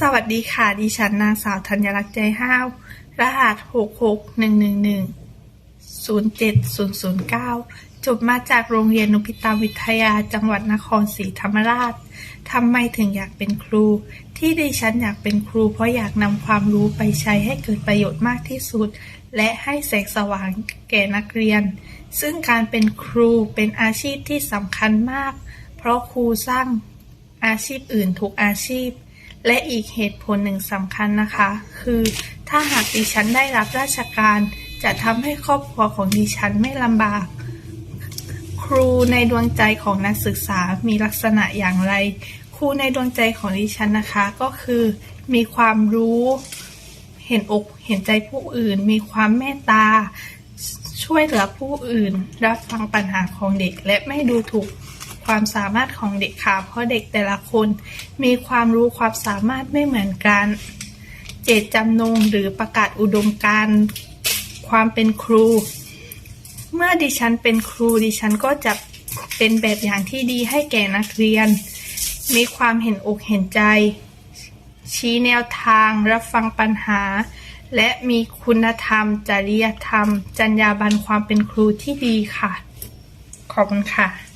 สวัสดีค่ะ ดิฉันนางสาวธัญลักษ์ใจห้าว รหัสหกหกหนึ่งหนึ่งหนึ่งศูนย์เจ็ดศูนย์ศูนย์เก้าจบมาจากโรงเรียนนุพิตาวิทยาจังหวัดนครศรีธรรมราช ทำไมถึงอยากเป็นครู ที่ดิฉันอยากเป็นครู เพราะอยากนำความรู้ไปใช้ให้เกิดประโยชน์มากที่สุด และให้แสงสว่างแก่นักเรียน ซึ่งการเป็นครูเป็นอาชีพที่สำคัญมาก เพราะครูสร้างอาชีพอื่นทุกอาชีพ และอีกเหตุผลหนึ่งสำคัญนะคะ คือถ้าหากดิฉันได้รับราชการ จะทำให้ครอบครัวของดิฉันไม่ลำบาก ครูในดวงใจของนักศึกษามีลักษณะอย่างไร ครูในดวงใจของดิฉันนะคะก็คือ มีความรู้ เห็นอกเห็นใจผู้อื่น มีความเมตตา ช่วยเหลือผู้อื่น รับฟังปัญหาของเด็กและไม่ดูถูก ความสามารถของเด็กค่ะ เพราะเด็กแต่ละคนมีความรู้ความสามารถไม่เหมือนกัน เจตจำนงหรือประกาศอุดมการณ์ความเป็นครู เมื่อดิฉันเป็นครูดิฉันก็จะเป็นแบบอย่างที่ดีให้แก่นักเรียน มีความเห็นอกเห็นใจ ชี้แนวทางรับฟังปัญหา และมีคุณธรรม จริยธรรม จรรยาบรรณความเป็นครูที่ดีค่ะ ขอบคุณค่ะ